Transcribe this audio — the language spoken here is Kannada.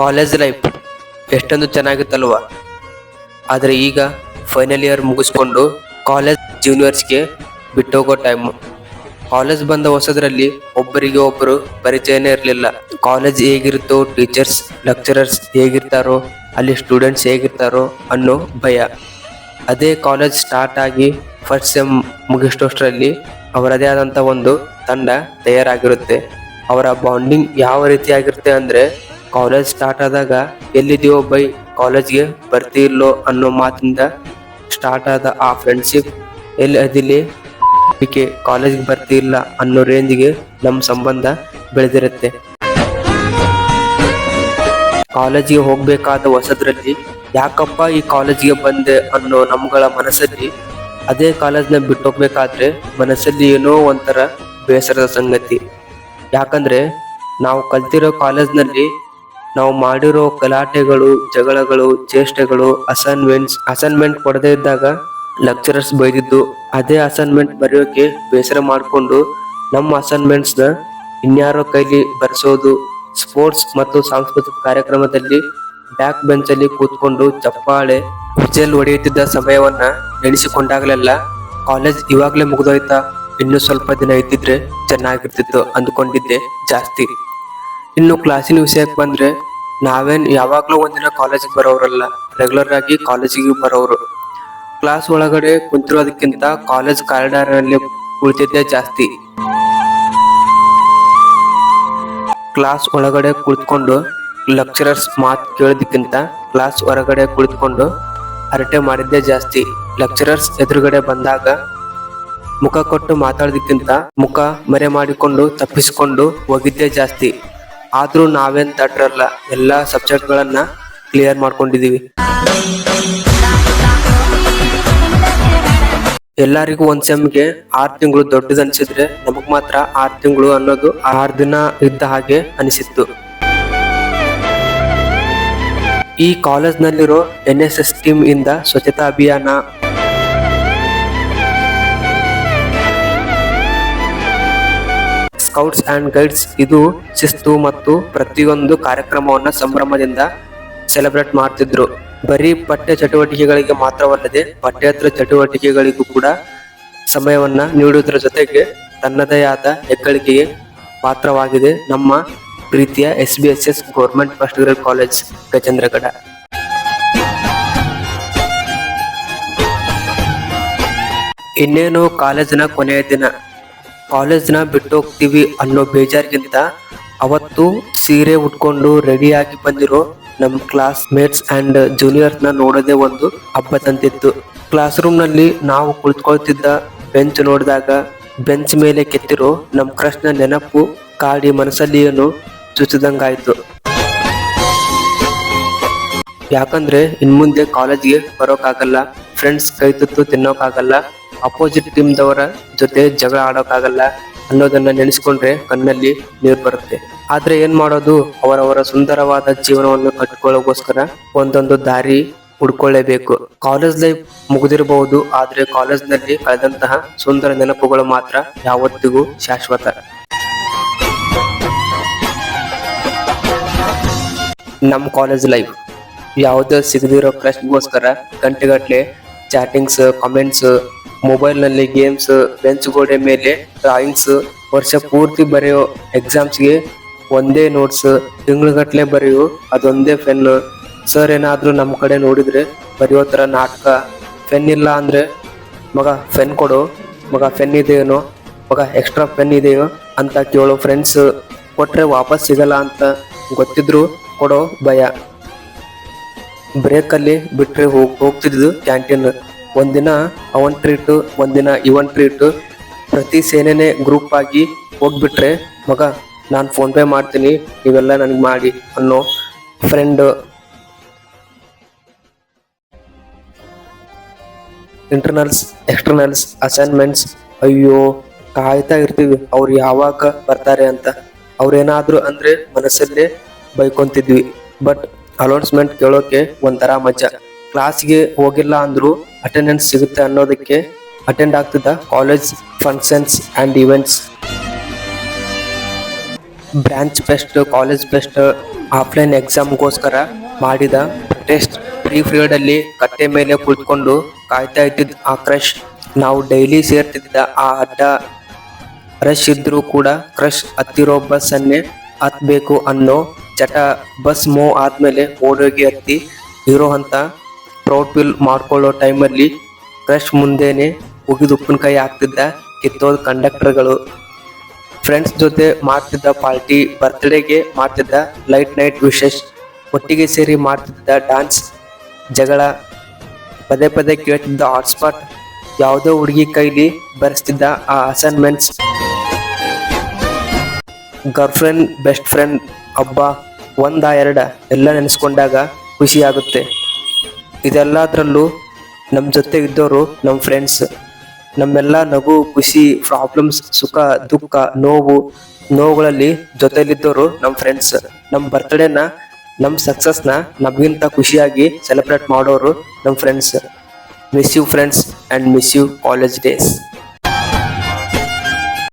ಕಾಲೇಜ್ ಲೈಫ್ ಎಷ್ಟೊಂದು ಚೆನ್ನಾಗಿತ್ತಲ್ವ? ಆದರೆ ಈಗ ಫೈನಲ್ ಇಯರ್ ಮುಗಿಸ್ಕೊಂಡು ಕಾಲೇಜ್ ಜೂನಿಯರ್ಸ್ಗೆ ಬಿಟ್ಟೋಗೋ ಟೈಮು ಕಾಲೇಜ್ ಬಂದ ಹೊಸದ್ರಲ್ಲಿ ಒಬ್ಬರಿಗೆ ಒಬ್ಬರು ಪರಿಚಯನೇ ಇರಲಿಲ್ಲ. ಕಾಲೇಜ್ ಹೇಗಿರುತ್ತೋ ಟೀಚರ್ಸ್ ಲೆಕ್ಚರರ್ಸ್ ಹೇಗಿರ್ತಾರೋ, ಅಲ್ಲಿ ಸ್ಟೂಡೆಂಟ್ಸ್ ಹೇಗಿರ್ತಾರೋ ಅನ್ನೋ ಭಯ. ಅದೇ ಕಾಲೇಜ್ ಸ್ಟಾರ್ಟ್ ಆಗಿ ಫಸ್ಟ್ ಸೆಮ್ ಮುಗಿಸ್ಟೋಷ್ಟರಲ್ಲಿ ಅವರದೇ ಆದಂಥ ಒಂದು ತಂಡ ತಯಾರಾಗಿರುತ್ತೆ. ಅವರ ಬಾಂಡಿಂಗ್ ಯಾವ ರೀತಿ ಆಗಿರುತ್ತೆ ಅಂದ್ರೆ ಕಾಲೇಜ್ ಸ್ಟಾರ್ಟ್ ಆದಾಗ ಎಲ್ಲಿದೆಯೋ ಬೈ ಕಾಲೇಜ್ಗೆ ಬರ್ತಿರ್ಲೋ ಅನ್ನೋ ಮಾತಿಂದ ಸ್ಟಾರ್ಟ್ ಆದ ಆ ಫ್ರೆಂಡ್ಶಿಪ್ ಎಲ್ಲಿ ಅದಿಲ್ಲಿ ಕಾಲೇಜ್ಗೆ ಬರ್ತಿಲ್ಲ ಅನ್ನೋ ರೇಂಜ್ಗೆ ನಮ್ಮ ಸಂಬಂಧ ಬೆಳೆದಿರುತ್ತೆ. ಕಾಲೇಜಿಗೆ ಹೋಗ್ಬೇಕಾದ ಹೊಸದ್ರಲ್ಲಿ ಯಾಕಪ್ಪ ಈ ಕಾಲೇಜಿಗೆ ಬಂದೆ ಅನ್ನೋ ನಮ್ಗಳ ಮನಸ್ಸಲ್ಲಿ ಅದೇ ಕಾಲೇಜ್ನ ಬಿಟ್ಟು ಹೋಗ್ಬೇಕಾದ್ರೆ ಮನಸ್ಸಲ್ಲಿ ಏನೋ ಒಂಥರ ಬೇಸರದ ಸಂಗತಿ. ಯಾಕಂದ್ರೆ ನಾವು ಕಲ್ತಿರೋ ಕಾಲೇಜ್ನಲ್ಲಿ ನಾವು ಮಾಡಿರೋ ಗಲಾಟೆಗಳು, ಜಗಳಗಳು ಚೇಷ್ಟೆಗಳು ಅಸೈನ್ಮೆಂಟ್ಸ್ ಅಸೈನ್ಮೆಂಟ್ ಕೊಡದೇ ಇದ್ದಾಗ ಲೆಕ್ಚರರ್ಸ್ ಬೈದಿದ್ದು, ಅದೇ ಅಸೈನ್ಮೆಂಟ್ ಬರೆಯೋಕೆ ಬೇಸರ ಮಾಡಿಕೊಂಡು ನಮ್ಮ ಅಸೈನ್ಮೆಂಟ್ಸ್ನ ಇನ್ಯಾರೋ ಕೈಲಿ ಬರೆಸೋದು ಸ್ಪೋರ್ಟ್ಸ್ ಮತ್ತು ಸಾಂಸ್ಕೃತಿಕ ಕಾರ್ಯಕ್ರಮದಲ್ಲಿ ಬ್ಯಾಕ್ ಬೆಂಚಲ್ಲಿ ಕೂತ್ಕೊಂಡು ಚಪ್ಪಾಳೆ ಹುಚ್ಚಲ್ ಒಡೆಯುತ್ತಿದ್ದ ಸಮಯವನ್ನ ನೆನೆಸಿಕೊಂಡಾಗಲೆಲ್ಲ ಕಾಲೇಜ್ ಇವಾಗ್ಲೇ ಮುಗಿದೋಯ್ತಾ? ಇನ್ನು ಸ್ವಲ್ಪ ದಿನ ಇದ್ದಿದ್ರೆ ಚೆನ್ನಾಗಿರ್ತಿತ್ತು ಅಂದ್ಕೊಂಡಿದ್ದೆ ಜಾಸ್ತಿ. ಇನ್ನು ಕ್ಲಾಸಿನ ವಿಷಯಕ್ಕೆ ಬಂದ್ರೆ ನಾವೇನ್ ಯಾವಾಗ್ಲೂ ಒಂದಿನ ಕಾಲೇಜಿಗೆ ಬರೋರಲ್ಲ ರೆಗ್ಯುಲರ್ ಆಗಿ ಕಾಲೇಜಿಗೆ ಬರೋರು ಕ್ಲಾಸ್ ಒಳಗಡೆ ಕುಂತಿರೋದಕ್ಕಿಂತ ಕಾಲೇಜ್ ಕಾರಿಡಾರ್ ಅಲ್ಲಿ ಕುಳಿತಿದ್ದೆ ಜಾಸ್ತಿ. ಕ್ಲಾಸ್ ಒಳಗಡೆ ಕುಳಿತುಕೊಂಡು ಲೆಕ್ಚರರ್ಸ್ ಮಾತು ಕೇಳೋದಕ್ಕಿಂತ ಕ್ಲಾಸ್ ಹೊರಗಡೆ ಕುಳಿತುಕೊಂಡು ಹರಟೆ ಮಾಡಿದ್ದೆ ಜಾಸ್ತಿ. ಲೆಕ್ಚರರ್ಸ್ ಎದುರುಗಡೆ ಬಂದಾಗ ಮುಖ ಕೊಟ್ಟು ಮಾತಾಡೋದಕ್ಕಿಂತ ಮುಖ ಮರೆ ಮಾಡಿಕೊಂಡು ತಪ್ಪಿಸಿಕೊಂಡು ಹೋಗಿದ್ದೆ ಜಾಸ್ತಿ. ಆದ್ರೂ ನಾವೇನ್ ತಟ್ರಲ್ಲ ಎಲ್ಲಾ ಸಬ್ಜೆಕ್ಟ್ಗಳನ್ನ ಕ್ಲಿಯರ್ ಮಾಡ್ಕೊಂಡಿದೀವಿ. ಎಲ್ಲರಿಗೂ ಒಂದ್ ಸೆಮ್ಗೆ ಆರ್ ತಿಂಗಳು ದೊಡ್ಡದ ಅನ್ಸಿದ್ರೆ ನಮಗ್ ಮಾತ್ರ ಆರ್ ತಿಂಗಳು ಅನ್ನೋದು ಆರ್ ದಿನ ಇದ್ದ ಹಾಗೆ ಅನಿಸಿತ್ತು. ಈ ಕಾಲೇಜ್ನಲ್ಲಿರೋ ಎನ್ ಎಸ್ ಎಸ್ ಟೀಮ್ ಇಂದ ಸ್ವಚ್ಛತಾ ಅಭಿಯಾನ ಸ್ಕೌಟ್ಸ್ ಅಂಡ್ ಗೈಡ್ಸ್ ಇದು ಶಿಸ್ತು ಮತ್ತು ಪ್ರತಿಯೊಂದು ಕಾರ್ಯಕ್ರಮವನ್ನು ಸಂಭ್ರಮದಿಂದ ಸೆಲೆಬ್ರೇಟ್ ಮಾಡ್ತಿದ್ರು. ಬರೀ ಪಠ್ಯ ಚಟುವಟಿಕೆಗಳಿಗೆ ಮಾತ್ರವಲ್ಲದೆ ಪಠ್ಯೇತರ ಚಟುವಟಿಕೆಗಳಿಗೂ ಕೂಡ ಸಮಯವನ್ನ ನೀಡುವುದರ ಜೊತೆಗೆ ತನ್ನದೇ ಆದ ಹೆಗ್ಗಳಿಕೆಗೆ ಪಾತ್ರವಾಗಿದೆ ನಮ್ಮ ಪ್ರೀತಿಯ S B S S government first grade college Gajendragad. ಇನ್ನೇನು ಕಾಲೇಜಿನ ಕೊನೆಯ ದಿನ. ಕಾಲೇಜ್ನ ಬಿಟ್ಟು ಹೋಗ್ತೀವಿ ಅನ್ನೋ ಬೇಜಾರಿಗಿಂತ ಅವತ್ತು ಸೀರೆ ಉಟ್ಕೊಂಡು ರೆಡಿಯಾಗಿ ಬಂದಿರೋ ನಮ್ಮ ಕ್ಲಾಸ್ ಮೇಟ್ಸ್ ಅಂಡ್ ಜೂನಿಯರ್ಸ್ನ ನೋಡೋದೇ ಒಂದು ಹಬ್ಬ ತಂತಿತ್ತು ಕ್ಲಾಸ್ ರೂಮ್ನಲ್ಲಿ ನಾವು ಕುಳಿತುಕೊಳ್ತಿದ್ದ ಬೆಂಚ್ ನೋಡಿದಾಗ ಬೆಂಚ್ ಮೇಲೆ ಕೆತ್ತಿರೋ ನಮ್ಮ ನ ನೆನಪು ಕಾಡಿ ಮನಸ್ಸಲ್ಲಿ ಏನು ಚುಚ್ಚಿದಂಗಾಯ್ತು. ಯಾಕಂದ್ರೆ ಇನ್ಮುಂದೆ ಕಾಲೇಜ್ಗೆ ಬರೋಕ್ಕಾಗಲ್ಲ ಫ್ರೆಂಡ್ಸ್ ಕೈ ತುತ್ತು ತಿನ್ನೋಕ್ಕಾಗಲ್ಲ ಅಪೋಸಿಟ್ ಟೀಮ್ದವರ ಜೊತೆ ಜಗಳ ಆಡೋಕ್ಕಾಗಲ್ಲ ಅನ್ನೋದನ್ನ ನೆನೆಸ್ಕೊಂಡ್ರೆ ಕಣ್ಣಲ್ಲಿ ನೀರು ಬರುತ್ತೆ. ಆದ್ರೆ ಏನ್ ಮಾಡೋದು? ಅವರವರ ಸುಂದರವಾದ ಜೀವನವನ್ನು ಕಟ್ಕೊಳ್ಳೋಗೋಸ್ಕರ ಒಂದೊಂದು ದಾರಿ ಹುಡ್ಕೊಳ್ಳೇಬೇಕು. ಕಾಲೇಜ್ ಲೈಫ್ ಮುಗಿದಿರಬಹುದು ಆದ್ರೆ ಕಾಲೇಜ್ನಲ್ಲಿ ಕಳೆದಂತಹ ಸುಂದರ ನೆನಪುಗಳು ಮಾತ್ರ ಯಾವತ್ತಿಗೂ ಶಾಶ್ವತ. ನಮ್ಮ ಕಾಲೇಜ್ ಲೈಫ್ ಯಾವುದೇ ಸಿಗದಿರೋ ಕ್ರಶ್ಗೋಸ್ಕರ ಗಂಟೆಗಟ್ಟಲೆ ಚಾಟಿಂಗ್ಸ್ ಕಾಮೆಂಟ್ಸ್ ಮೊಬೈಲ್ನಲ್ಲಿ ಗೇಮ್ಸ್ ಬೆಂಚ್ ಗೋಡೆ ಮೇಲೆ ಡ್ರಾಯಿಂಗ್ಸ್ ವರ್ಷ ಪೂರ್ತಿ ಬರೆಯೋ ಎಕ್ಸಾಮ್ಸ್ಗೆ ಒಂದೇ ನೋಟ್ಸ್ ತಿಂಗಳುಗಟ್ಟಲೆ ಬರೆಯೋ ಅದೊಂದೇ ಪೆನ್ ಸರ್ ಏನಾದರೂ ನಮ್ಮ ಕಡೆ ನೋಡಿದ್ರೆ ಬರೆಯೋ ಥರ ನಾಟಕ. ಪೆನ್ ಇಲ್ಲ ಅಂದರೆ ಮಗ ಪೆನ್ ಕೊಡು, ಮಗ ಪೆನ್ ಇದೆಯೇನೋ, ಮಗ ಎಕ್ಸ್ಟ್ರಾ ಪೆನ್ ಇದೆಯೋ ಅಂತ ಕೇಳೋ ಫ್ರೆಂಡ್ಸ್ ಕೊಟ್ಟರೆ ವಾಪಸ್ ಸಿಗಲ್ಲ ಅಂತ ಗೊತ್ತಿದ್ರು ಕೊಡೋ ಭಯ. ಬ್ರೇಕಲ್ಲಿ ಬಿಟ್ರೆ ಹೋಗ್ ಹೋಗ್ತಿದ್ದು ಕ್ಯಾಂಟೀನ್ ಒಂದಿನ ಅವನ್ ಟ್ರೀಟ್ ಒಂದಿನ ಇವನ್ ಟ್ರೀಟ್ ಪ್ರತಿ ಸೇನೆನೆ ಗ್ರೂಪ್ ಆಗಿ ಹೋಗ್ಬಿಟ್ರೆ, ಮಗ, ನಾನು ಫೋನ್ ಪೇ ಮಾಡ್ತೀನಿ, ನೀವೆಲ್ಲ ನನಗೆ ಮಾಡಿ ಅನ್ನೋ ಫ್ರೆಂಡ್ ಇಂಟರ್ನಲ್ಸ್ ಎಕ್ಸ್ಟರ್ನಲ್ಸ್ ಅಸೈನ್ಮೆಂಟ್ಸ್ ಅಯ್ಯೋ, ಕಾಯ್ತಾ ಇರ್ತೀವಿ, ಅವ್ರು ಯಾವಾಗ ಬರ್ತಾರೆ ಅಂತ. ಅವ್ರೇನಾದ್ರು ಅಂದ್ರೆ ಮನಸ್ಸಲ್ಲೇ ಬೈಕೊಂತಿದ್ವಿ. ಬಟ್ ಅನೌನ್ಸ್ಮೆಂಟ್ ಕೇಳೋಕೆ ಒಂಥರ ಮಜಾ. ಕ್ಲಾಸ್ಗೆ ಹೋಗಿಲ್ಲ ಅಂದ್ರೂ ಅಟೆಂಡೆನ್ಸ್ ಸಿಗುತ್ತೆ ಅನ್ನೋದಕ್ಕೆ attend ಆಗ್ತಿದ್ದ college functions and events branch fest college fest offline ಎಕ್ಸಾಮ್ಗೋಸ್ಕರ ಮಾಡಿದ ಟೆಸ್ಟ್ ಫ್ರೀ ಅಲ್ಲಿ ಕಟ್ಟೆ ಮೇಲೆ ಕುಳಿತುಕೊಂಡು ಕಾಯ್ತಾ ಇದ್ದಿದ್ದ ಆ ಕ್ರಶ್ ನಾವು ಡೈಲಿ ಸೇರ್ತಿದ್ದ ಆ ಅಡ್ಡ ರಶ್ ಇದ್ರೂ ಕೂಡ ಕ್ರಶ್ ಹತ್ತಿರೋ ಬಸ್ ಅನ್ನೇ ಅನ್ನೋ ಚಟ ಬಸ್ ಮೂವ್ ಆದ್ಮೇಲೆ ಓಡೋಗಿ ಹತ್ತಿ ಇರೋ ಅಂತ ಪ್ರೌಡ್ ಫೀಲ್ ಮಾಡ್ಕೊಳ್ಳೋ ಟೈಮಲ್ಲಿ ಕ್ರಶ್ ಮುಂದೇನೆ ಉಗಿದು ಉಪ್ಪಿನಕಾಯಿ ಹಾಕ್ತಿದ್ದ ಕಿತ್ತೋದು ಕಂಡಕ್ಟರ್ಗಳು ಫ್ರೆಂಡ್ಸ್ ಜೊತೆ ಮಾಡ್ತಿದ್ದ ಪಾರ್ಟಿ ಬರ್ತ್ಡೇಗೆ ಮಾಡ್ತಿದ್ದ ಲೈಟ್ ನೈಟ್ ವಿಶೇಷ್ ಒಟ್ಟಿಗೆ ಸೇರಿ ಮಾಡ್ತಿದ್ದ ಡಾನ್ಸ್ ಜಗಳ, ಪದೇ ಪದೇ ಕೇಳ್ತಿದ್ದ ಹಾಟ್ಸ್ಪಾಟ್ ಯಾವುದೋ ಹುಡುಗಿ ಕೈಲಿ ಬರೆಸ್ತಿದ್ದ ಆ ಅಸೈನ್ಮೆಂಟ್ಸ್ ಗರ್ಲ್ಫ್ರೆಂಡ್ ಬೆಸ್ಟ್ ಫ್ರೆಂಡ್ ಹಬ್ಬ ಒಂದ ಎರಡ ಎಲ್ಲ ನೆನೆಸ್ಕೊಂಡಾಗ ಖುಷಿಯಾಗುತ್ತೆ. ಇದೆಲ್ಲದರಲ್ಲೂ ನಮ್ಮ ಜೊತೆ ಇದ್ದವರು ನಮ್ಮ ಫ್ರೆಂಡ್ಸ್ ನಮ್ಮೆಲ್ಲ ನಗು, ಖುಷಿ ಪ್ರಾಬ್ಲಮ್ಸ್ ಸುಖ, ದುಃಖ, ನೋವು, ನೋವುಗಳಲ್ಲಿ ಜೊತೆಲಿದ್ದವರು ನಮ್ಮ ಫ್ರೆಂಡ್ಸ್ ನಮ್ಮ ಬರ್ತ್ಡೇನ ನಮ್ಮ ಸಕ್ಸಸ್ನ ನಮಗಿಂತ ಖುಷಿಯಾಗಿ ಸೆಲೆಬ್ರೇಟ್ ಮಾಡೋರು ನಮ್ಮ friends miss you friends and miss you college days